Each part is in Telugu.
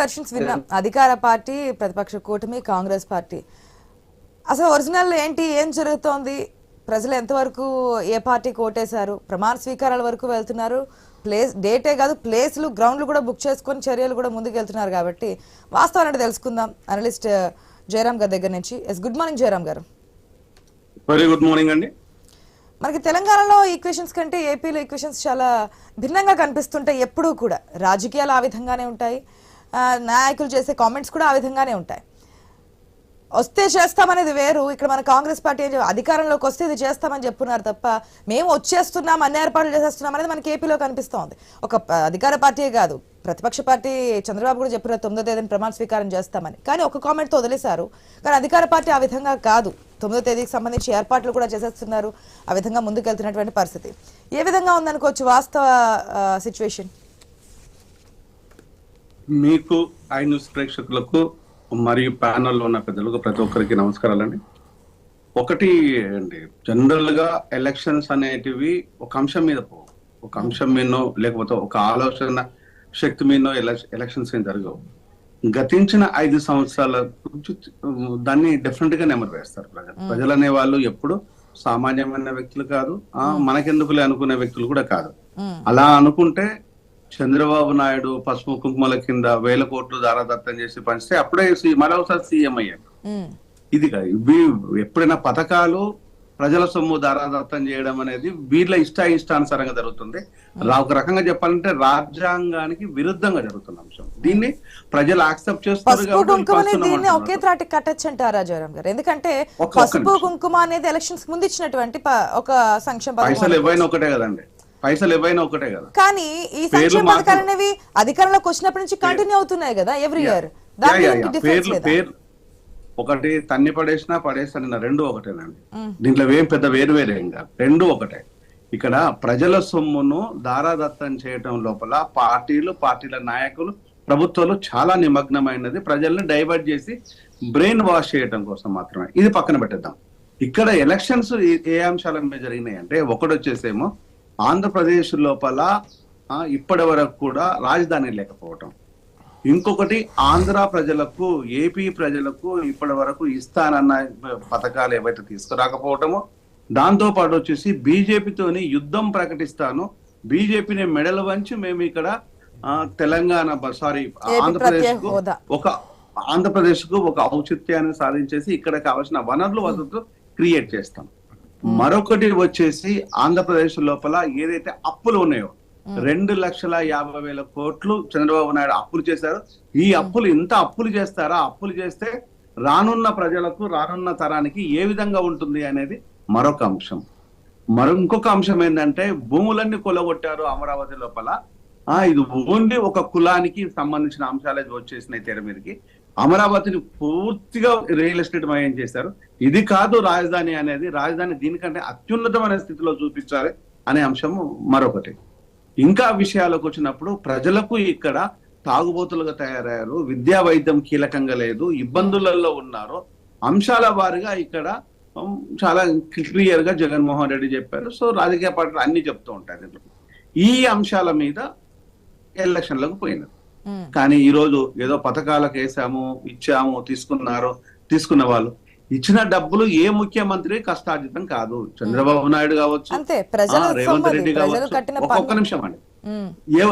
వెర్షన్స్ విన్నాం. అధికార పార్టీ ప్రతిపక్ష కూటమి కాంగ్రెస్ పార్టీ. అసలు ఒరిజినల్ ఏంటి? ఏం జరుగుతోంది? ప్రజలు ఎంతవరకు ఏ పార్టీకి ఓటేశారు ప్రమాణ స్వీకారాల వరకు వెళ్తున్నారు. ప్లేస్ డేటే కాదు ప్లేస్లు గ్రౌండ్లు కూడా బుక్ చేసుకొని చర్యలు కూడా ముందుకు వెళ్తున్నారు కాబట్టి వాస్తవం అంటే తెలుసుకుందాం. అనలిస్ట్ జయరామ్ గారి దగ్గర నుంచి. ఎస్ గుడ్ మార్నింగ్ జయరామ్ గారు. వెరీ గుడ్ మార్నింగ్ అండి. మనకి తెలంగాణలో ఈక్వేషన్స్ కంటే ఏపీలో ఈక్వేషన్స్ చాలా భిన్నంగా కనిపిస్తుంటాయి ఎప్పుడూ కూడా. రాజకీయాలు ఆ విధంగానే ఉంటాయి. నాయకులు చేసే కామెంట్స్ కూడా ఆ విధంగానే ఉంటాయి. వస్తే చేస్తామనేది వేరు. ఇక్కడ మన కాంగ్రెస్ పార్టీ ఏం అధికారంలోకి వస్తే ఇది చేస్తామని చెప్పున్నారు తప్ప మేము వచ్చేస్తున్నాం అన్ని ఏర్పాట్లు చేసేస్తున్నాం అనేది మనకి ఏపీలో కనిపిస్తోంది. ఒక అధికార పార్టీయే కాదు. ప్రతిపక్ష పార్టీ చంద్రబాబు కూడా చెప్పిన తొమ్మిదో తేదీని ప్రమాణ స్వీకారం చేస్తామని. కానీ ఒక కామెంట్తో వదిలేశారు. కానీ అధికార పార్టీ ఆ విధంగా కాదు. తొమ్మిదో తేదీకి సంబంధించి ఏర్పాట్లు కూడా చేసేస్తున్నారు. ఆ విధంగా ముందుకెళ్తున్నటువంటి పరిస్థితి. ఏ విధంగా ఉందనుకోవచ్చు వాస్తవ సిచ్యువేషన్ మీకు ఐ న్యూస్ ప్రేక్షకులకు మరియు ప్యానల్లో ఉన్న పెద్దలకు ప్రతి ఒక్కరికి నమస్కారాలండి. ఒకటి అండి జనరల్గా ఎలక్షన్స్ అనేటివి ఒక అంశం మీద పోవు ఒక అంశం మీదనో లేకపోతే ఒక ఆలోచన శక్తి మీదనో ఎలక్షన్స్ ఏం జరగవు. గతించిన ఐదు సంవత్సరాల గురించి దాన్ని డెఫినెట్గా నెమరు వేస్తారు ప్రజలు ప్రజలు అనే వాళ్ళు ఎప్పుడు సామాన్యమైన వ్యక్తులు కాదు ఆ మనకెందుకులే అనుకునే వ్యక్తులు కూడా కాదు. అలా అనుకుంటే చంద్రబాబు నాయుడు పసుపు కుంకుమల కింద వేల కోట్లు దారాదత్తం చేసి పంచితే అప్పుడే సి- మరోసారి సీఎం అయ్యాడు. ఇది ఇవి ఎప్పుడైనా పథకాలు ప్రజల సొమ్ము దారాదత్తం చేయడం అనేది వీళ్ళ ఇష్ట ఇష్టానుసారంగా జరుగుతుంది ఒక రకంగా చెప్పాలంటే రాజ్యాంగానికి విరుద్ధంగా జరుగుతున్న అంశం. దీన్ని ప్రజలు యాక్సెప్ట్ చేస్తారు ఒకే అంటున్నారు. త్రాటి కట్టచ్చు అంటారా జయరామ్ గారు? ఎందుకంటే పసుపు. కుంకుమ అనేది ఎలక్షన్స్ ముందు ఇచ్చినటువంటి ఒక సంక్షేమ పైసలు ఎవైనా ఒకటే కదండి. పైసలు ఎవైనా ఒకటే కదా. కానీ ఈ పేర్లు సంక్షేమ పథకాలు అనేవి అధికారంలోకి వచ్చినప్పటి నుంచి కంటిన్యూ అవుతున్నాయి కదా ఎవ్రీ ఇయర్ పేర్లు లేదా? పేరు ఒకటి తన్ని పడేసినా పడేసిన రెండు ఒకటేనండి. దీంట్లో ఏం పెద్ద వేరు వేరే కాదు. రెండు ఒకటే. ఇక్కడ ప్రజల సొమ్మును దారాదత్తం చేయటం లోపల పార్టీలు పార్టీల నాయకులు ప్రభుత్వాలు చాలా నిమగ్నమైనది. ప్రజల్ని డైవర్ట్ చేసి బ్రెయిన్ వాష్ చేయటం కోసం మాత్రమే. ఇది పక్కన పెట్టేద్దాం. ఇక్కడ ఎలక్షన్స్ ఏ అంశాల మీద జరిగినాయి అంటే ఒకటి వచ్చేసేమో ఆంధ్రప్రదేశ్ లోపల ఇప్పటి వరకు కూడా రాజధాని లేకపోవటం. ఇంకొకటి ఆంధ్ర ప్రజలకు ఏపీ ప్రజలకు ఇప్పటి వరకు ఇస్తానన్న పథకాలు ఏవైతే తీసుకురాకపోవటమో దాంతో పాటు వచ్చేసి బీజేపీతోని యుద్ధం ప్రకటిస్తాను. బీజేపీని మెడలు వంచి మేము ఇక్కడ తెలంగాణ సారీ ఆంధ్రప్రదేశ్ హోదా. ఒక ఆంధ్రప్రదేశ్కు ఒక ఔచిత్యాన్ని సాధించేసి ఇక్కడ కావాల్సిన వనరులు వసతులు క్రియేట్ చేస్తాం. మరొకటి వచ్చేసి ఆంధ్రప్రదేశ్ లోపల ఏదైతే అప్పులు ఉన్నాయో రెండు లక్షల యాభై వేల కోట్లు చంద్రబాబు నాయుడు అప్పులు చేశారు. ఈ అప్పులు ఇంత అప్పులు చేస్తారా? అప్పులు చేస్తే రానున్న ప్రజలకు రానున్న తరానికి ఏ విధంగా ఉంటుంది అనేది మరొక అంశం. మరో ఇంకొక అంశం ఏంటంటే భూములన్నీ కొలగొట్టారు అమరావతి లోపల. ఆ ఇది ఓన్లీ ఒక కులానికి సంబంధించిన అంశాలే వచ్చేసినాయి తెర మీదకి. అమరావతిని పూర్తిగా రియల్ ఎస్టేట్ మయం చేశారు. ఇది కాదు రాజధాని అనేది. రాజధాని దీనికంటే అత్యున్నతమైన స్థితిలో చూపించాలి అనే అంశము మరొకటి. ఇంకా విషయాలకు వచ్చినప్పుడు ప్రజలకు ఇక్కడ తాగుబోతులుగా తయారయ్యారు. విద్యా వైద్యం కీలకంగా లేదు. ఇబ్బందులలో ఉన్నారు. అంశాల వారిగా ఇక్కడ చాలా క్లియర్గా జగన్మోహన్ రెడ్డి చెప్పారు. సో రాజకీయ పార్టీలు అన్ని చెప్తూ ఉంటారు. ఈ అంశాల మీద ఎలక్షన్లకు పోయినారు. కానీ ఈ రోజు ఏదో పథకాలకు వేసాము ఇచ్చాము తీసుకున్నారు తీసుకున్న వాళ్ళు. ఇచ్చిన డబ్బులు ఏ ముఖ్యమంత్రి కష్టార్జితం కాదు. చంద్రబాబు నాయుడు కావచ్చు రేవంత్ రెడ్డి కావచ్చు ఒక్కొక్క. నిమిషం అండి. ఏ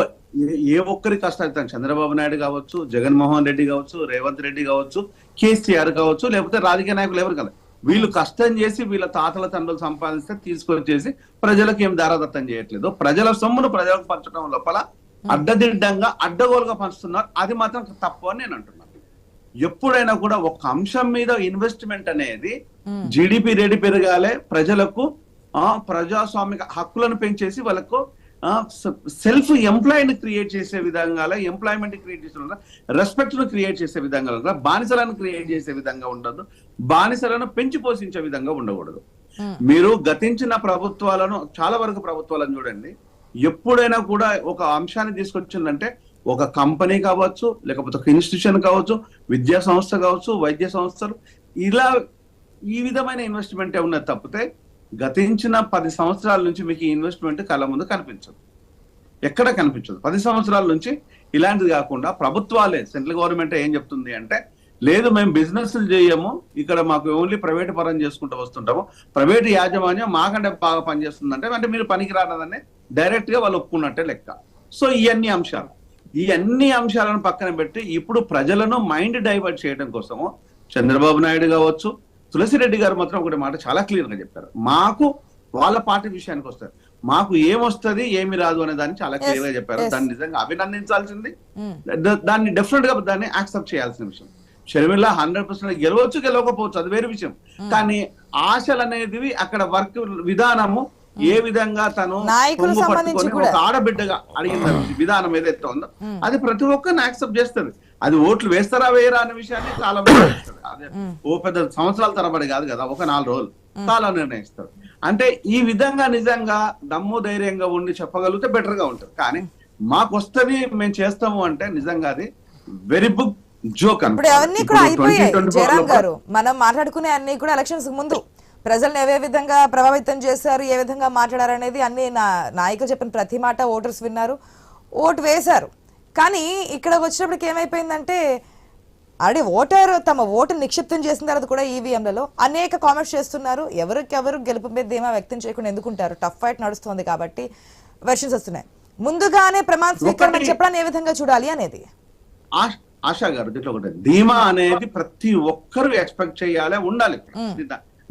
ఏ- ఏ ఒక్కరి కష్టార్జితం? చంద్రబాబు నాయుడు కావచ్చు జగన్మోహన్ రెడ్డి కావచ్చు రేవంత్ రెడ్డి కావచ్చు కేసీఆర్ కావచ్చు లేకపోతే రాజకీయ నాయకులు ఎవరు కదా. వీళ్ళు కష్టం చేసి వీళ్ళ తాతల తండ్రులు సంపాదిస్తే తీసుకొచ్చేసి ప్రజలకు ఏం దారాదత్తం చేయట్లేదు. ప్రజల సొమ్మును ప్రజలకు పంచడం లోపల అడ్డదిడ్డంగా అడ్డగోలుగా పంచుతున్నారు. అది మాత్రం తప్పు అని నేను అంటున్నాను ఎప్పుడైనా కూడా ఒక అంశం మీద ఇన్వెస్ట్మెంట్ అనేది జీడిపి రేటు పెరగాలి ప్రజలకు ఆ ప్రజాస్వామిక హక్కులను పెంచేసి వాళ్ళకు సెల్ఫ్ ఎంప్లాయ్ని క్రియేట్ చేసే విధంగా ఎంప్లాయ్మెంట్ క్రియేట్ చేసే విధంగా రెస్పెక్ట్ను క్రియేట్ చేసే విధంగా. బానిసలను క్రియేట్ చేసే విధంగా ఉండదు బానిసలను పెంచి పోషించే విధంగా ఉండకూడదు. మీరు గతించిన ప్రభుత్వాలను చాలా వరకు ప్రభుత్వాలను చూడండి. ఎప్పుడైనా కూడా ఒక అంశాన్ని తీసుకొచ్చిందంటే ఒక కంపెనీ కావచ్చు లేకపోతే ఒక ఇన్స్టిట్యూషన్ కావచ్చు విద్యా సంస్థ కావచ్చు వైద్య సంస్థలు ఇలా ఈ విధమైన ఇన్వెస్ట్మెంట్ ఉన్నది తప్పితే గతించిన పది సంవత్సరాల నుంచి మీకు ఈ ఇన్వెస్ట్మెంట్ కళ్ళ ముందు కనిపించదు. ఎక్కడ కనిపించదు? పది సంవత్సరాల నుంచి ఇలాంటిది కాకుండా ప్రభుత్వాలే సెంట్రల్ గవర్నమెంట్ ఏం చెప్తుంది అంటే లేదు మేము బిజినెస్ చేయము. ఇక్కడ మాకు ఓన్లీ ప్రైవేట్ పరం చేసుకుంటూ వస్తుంటాము. ప్రైవేట్ యాజమాన్యం మాకంటే బాగా పనిచేస్తుంది అంటే అంటే మీరు పనికి రానదని డైరెక్ట్గా వాళ్ళు ఒప్పుకున్నట్టే లెక్క. సో ఇవన్నీ అంశాలు. ఈ అన్ని అంశాలను పక్కన పెట్టి ఇప్పుడు ప్రజలను మైండ్ డైవర్ట్ చేయడం కోసము చంద్రబాబు నాయుడు కావచ్చు తులసిరెడ్డి గారు మాత్రం ఒకటి మాట చాలా క్లియర్గా చెప్పారు. మాకు వాళ్ళ పార్టీ విషయానికి వస్తారు మాకు ఏమొస్తది ఏమి రాదు అనే దాన్ని చాలా క్లియర్గా చెప్పారు. దాన్ని నిజంగా అభినందించాల్సింది. ద- దాన్ని డెఫినెట్గా దాన్ని యాక్సెప్ట్ చేయాల్సిన విషయం. షర్మిల హండ్రెడ్ పర్సెంట్ గెలవచ్చు గెలవకపోవచ్చు అది వేరే విషయం. కానీ ఆశలు అనేటివి అక్కడ వర్క్ విధానము ఏ విధంగా తను పట్టుకొని. ఒక ఆడబిడ్డగా అడిగిన విధానం ఏదైతే ఉందో అది ప్రతి ఒక్కరిని యాక్సెప్ట్ చేస్తుంది. అది ఓట్లు వేస్తారా వేయరా అనే విషయాన్ని కాలం అదే ఓ పెద్ద సంవత్సరాల తరబడి కాదు కదా ఒక నాలుగు రోజులు కాలం నిర్ణయిస్తారు. అంటే ఈ విధంగా నిజంగా దమ్ము ధైర్యంగా ఉండి చెప్పగలిగితే బెటర్గా ఉంటుంది. కానీ మాకు వస్తుంది మేము చేస్తాము అంటే నిజంగా అది వెరీ బుక్ జోక్ ఇప్పుడు అవన్నీ కూడా అయిపోయాయి. జయరామ్ గారు మనం మాట్లాడుకునే అన్ని కూడా ఎలక్షన్స్ ముందు ప్రజల్ని ఏ విధంగా ప్రభావితం చేశారు ఏ విధంగా మాట్లాడారు అనేది అన్ని నా నాయకులు చెప్పిన ప్రతి మాట ఓటర్స్ విన్నారు ఓటు వేశారు. కానీ ఇక్కడ వచ్చినప్పటికి ఏమైపోయిందంటే ఆల్రెడీ ఓటర్ తమ ఓటు నిక్షిప్తం చేసిన తర్వాత కూడా ఈవీఎంలలో అనేక కామెంట్స్ చేస్తున్నారు. ఎవరికెవరు గెలుపు మీద ధీమా వ్యక్తం చేయకుండా ఎందుకుంటారు? టఫ్ ఫైట్ నడుస్తుంది కాబట్టి వెర్షన్స్ వస్తున్నాయి. ముందుగానే ప్రమాణ స్వీకరణ చెప్పడాన్ని ఏ విధంగా చూడాలి అనేది? ఆశ- గారు దీంట్లో ఒకటి ధీమా అనేది ప్రతి ఒక్కరు ఎక్స్పెక్ట్ చేయాలి ఉండాలి.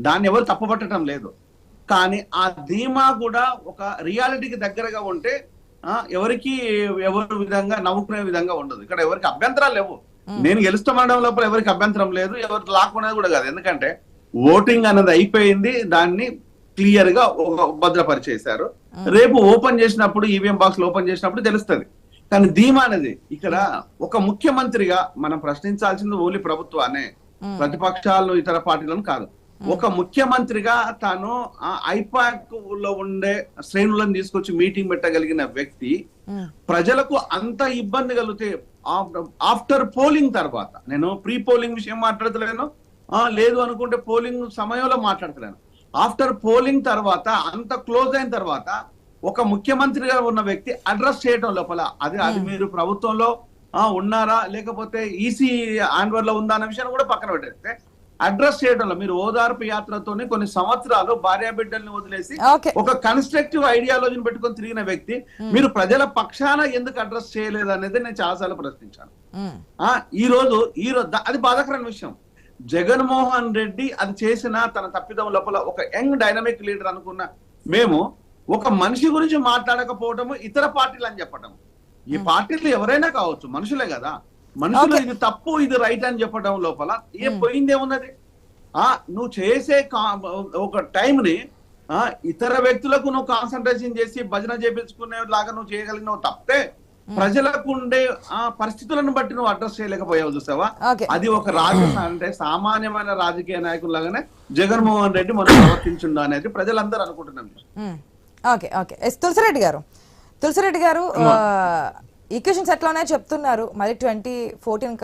దాన్ని ఎవరు తప్పుపట్టడం లేదు. కానీ ఆ ధీమా కూడా ఒక రియాలిటీకి దగ్గరగా ఉంటే ఎవరికి ఎవరి విధంగా నవ్వుకునే విధంగా ఉండదు. ఇక్కడ ఎవరికి అభ్యంతరాలు లేవు. నేను గెలుస్తామనడం లోపల ఎవరికి అభ్యంతరం లేదు ఎవరు లాక్కునేది కూడా కాదు. ఎందుకంటే ఓటింగ్ అనేది అయిపోయింది దాన్ని క్లియర్గా భద్రపరిచేశారు. రేపు ఓపెన్ చేసినప్పుడు ఈవీఎం బాక్స్ ఓపెన్ చేసినప్పుడు తెలుస్తుంది. కానీ ధీమా అనేది ఇక్కడ ఒక ముఖ్యమంత్రిగా మనం ప్రశ్నించాల్సింది ఓన్లీ ప్రభుత్వాన్ని. ప్రతిపక్షాలను ఇతర పార్టీలను కాదు. ఒక ముఖ్యమంత్రిగా తాను ఐపాక్లో ఉండే శ్రేణులను తీసుకొచ్చి మీటింగ్ పెట్టగలిగిన వ్యక్తి ప్రజలకు అంత ఇబ్బంది కలిగితే ఆఫ్టర్ పోలింగ్ తర్వాత నేను ప్రీ పోలింగ్ విషయం మాట్లాడతలేను. ఆ, లేదు అనుకుంటే పోలింగ్ సమయంలో మాట్లాడతలేను. ఆఫ్టర్ పోలింగ్ తర్వాత అంత క్లోజ్ అయిన తర్వాత ఒక ముఖ్యమంత్రిగా ఉన్న వ్యక్తి అడ్రస్ చేయడం లోపల. అది అది మీరు ప్రభుత్వంలో ఆ, ఉన్నారా? లేకపోతే ఈసీ ఆన్వర్లో ఉందా అనే విషయాన్ని కూడా పక్కన పెట్టేస్తే అడ్రస్ చేయడంలో మీరు ఓదార్పు యాత్రతోనే కొన్ని సంవత్సరాలు భార్యా బిడ్డల్ని వదిలేసి ఒక కన్స్ట్రక్టివ్ ఐడియాలజీని పెట్టుకొని తిరిగిన వ్యక్తి మీరు ప్రజల పక్షాన ఎందుకు అడ్రస్ చేయలేదు అనేది నేను చాలాసార్లు ప్రశ్నించాను. ఈ రోజు ఈ రోజు అది బాధాకరమైన విషయం. జగన్మోహన్ రెడ్డి అది చేసిన తన తప్పిదం లోపల ఒక యంగ్ డైనమిక్ లీడర్ అనుకున్న మేము ఒక మనిషి గురించి మాట్లాడకపోవటము ఇతర పార్టీలు అని చెప్పటం ఈ పార్టీలు ఎవరైనా కావచ్చు మనుషులే కదా. మనుషులు. ఇది తప్పు ఇది రైట్ అని చెప్పడం లోపల ఏం పోయింది ఏమున్నది? ఆ నువ్వు చేసే ఒక టైం ని ఆ ఇతర వ్యక్తులకు నువ్వు కాన్సన్ట్రేషన్ చేసి భజన చేపించుకునే లాగా నువ్వు చేయగలిగినావు తప్పే ప్రజలకు ఉండే ఆ పరిస్థితులను బట్టి నువ్వు అడ్రస్ చేయలేకపోయావు చూసావా? అది ఒక రాజ అంటే సామాన్యమైన రాజకీయ నాయకుల్లాగానే జగన్మోహన్ రెడ్డి మనం ప్రవర్తించుండు అనేది ప్రజలందరూ అనుకుంటున్నాం. Okay okay. ఎస్ తులసిరెడ్డి గారు. తులసిరెడ్డి గారు ఈక్వేషన్స్ ఎట్లా ఉన్నాయో చెప్తున్నారు. మరి ట్వంటీ ఫోర్టీన్